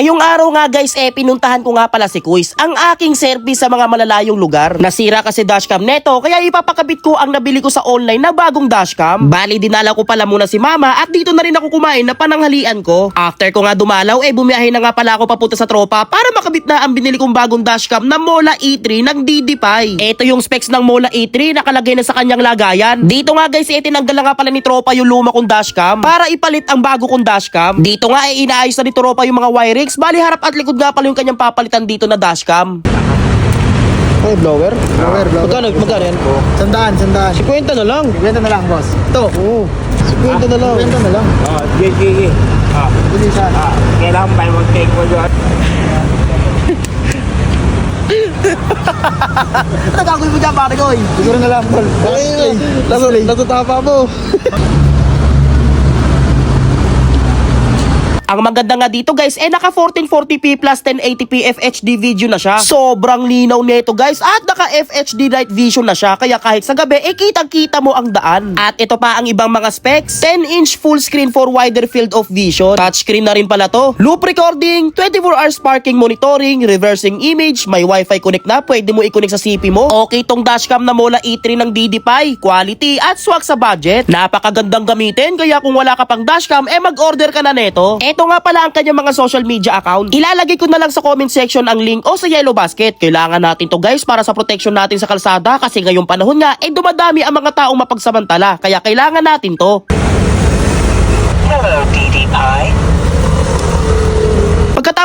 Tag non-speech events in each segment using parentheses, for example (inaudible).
Ngayong araw nga guys, eh pinuntahan ko nga pala si Kuis, ang aking service sa mga malalayong lugar. Nasira kasi dashcam neto, kaya ipapakabit ko ang nabili ko sa online na bagong dashcam. Bali, dinala ko pala muna si mama at dito na rin ako kumain na pananghalian ko. After ko nga dumalaw, eh bumiyahe na nga pala ako papunta sa tropa para makabit na ang binili kong bagong dashcam na Mola E3 ng DD5. Ito yung specs ng Mola E3, nakalagay na sa kanyang lagayan. Dito nga guys, eh tinanggal na nga pala ni tropa yung luma kong dashcam para ipalit ang bago kong dashcam. Dito nga eh inaayos na ni tropa yung mga wirings, bali harap at likod nga pala yung kanyang papalitan dito na dashcam. Ay, blower? Blower, blower. Magkano, magkano yan? Sandaan, sandaan. 50 na lang. Ibenta na lang, boss. Ito. Oo. 50 na lang. Ibenta na lang. Oh, sige, sige. Ah, Bilisan. ah, kailangan pa mag-take mo doon. (laughs) Gagawin mo dyan, pare ko? eh? Siguro na lang, tol. Ay, Natutapa mo. (laughs) (laughs) Ang maganda nga dito guys, eh naka 1440p plus 1080p FHD video na siya. Sobrang linaw nito guys at naka FHD night vision na siya kaya kahit sa gabi eh kitang kita mo ang daan. At ito pa ang ibang mga specs. 10 inch full screen for wider field of vision. Touchscreen na rin pala to. Loop recording, 24 hours parking monitoring, reversing image, may wifi connect na pwede mo i-connect sa CP mo. Okay tong dashcam na Mola E3 ng DD5, quality at swak sa budget. Napakagandang gamitin kaya kung wala ka pang dashcam eh mag-order ka na neto. Ito nga pala ang kanyang mga social media account. Ilalagay ko na lang sa comment section ang link o sa yellow basket. Kailangan natin to guys para sa protection natin sa kalsada kasi ngayong panahon nga eh dumadami ang mga taong mapagsamantala kaya kailangan natin to. Hello, DDPie.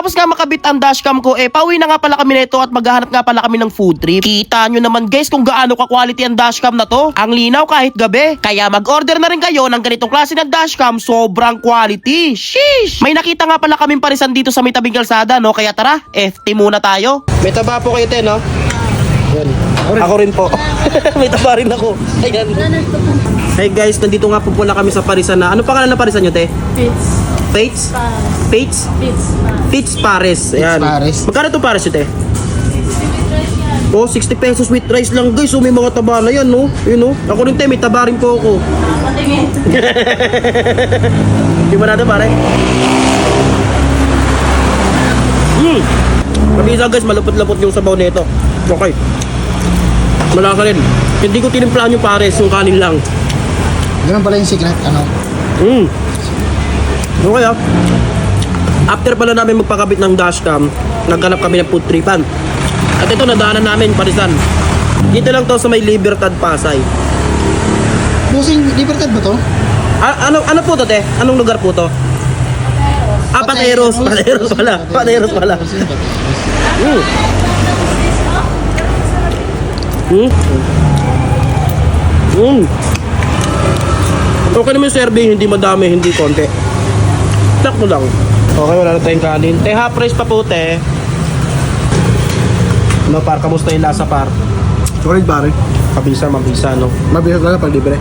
Pagkatapos nga makabit ang dashcam ko, eh pauwi na nga pala kami nito at maghahanap nga pala kami ng food trip. Kita nyo naman guys kung gaano ka-quality ang dashcam na to. Ang linaw kahit gabi. Kaya mag-order na rin kayo ng ganitong klase ng dashcam, sobrang quality. Sheesh! May nakita nga pala kaming parisan dito sa may tabing kalsada, no? Kaya tara, FT muna tayo. May taba po kayo, te, no? Yan. Ako rin po. (laughs) May taba rin ako. Ayan. Hey guys, nandito nga po pala kami sa Parisan na. Ano pangalan ng Parisan nyo, te? Fits. Fates? Fates? Fits. Fits Pares. Ayan. Pares. Magkano to Pares yun, te? Oh, 60 pesos with rice lang guys. So may mga taba na yan, no? Yun, no? Ako rin, te, may taba rin po ako. Patingin. (laughs) Di ba natin, pare? Hmm. Mabisa guys, malapot-lapot yung sabaw nito. Okay. Malasa rin. Hindi ko tinimplahan yung pares, yung kanin lang. Ganun pala yung secret, ano? Hmm. Okay ah. After pala namin magpakabit ng dashcam, naghanap kami ng food tripan. At ito, nadaanan namin, parisan. Dito lang to sa may Libertad, Pasay. Busing Libertad ba to? A- ano ano po to, te? Anong lugar po to? Ah, Pateros. Pateros pala. Pateros pala. Mm. Mm. Mm. Okay naman yung serving, hindi madami, hindi konti. Sakto lang. Okay, wala na tayong kanin. Te, half price pa po, te. Ano, par, kamusta yung lasa, par? Sorry, pare. Kabisa, mabisa, no? Mabihag lang pag libre.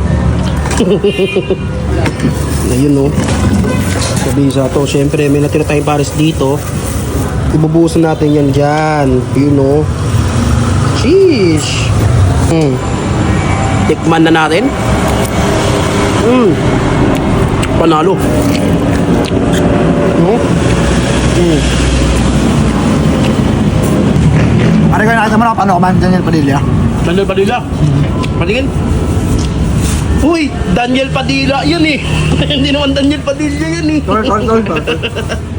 (laughs) Ayun, no? Kabisa to. Siyempre, may natira tayong pares dito. Ibubuhusan natin yan dyan. Yun, no? Sheesh! Hmm. Tikman na natin. Hmm. Panalo. No? Hmm. Pare ko na paano kumain Daniel Padilla. Daniel Padilla. Patingin. Uy, Daniel Padilla yun eh. (laughs) Hindi naman Daniel Padilla yun eh. Sorry, sorry. sorry. (laughs)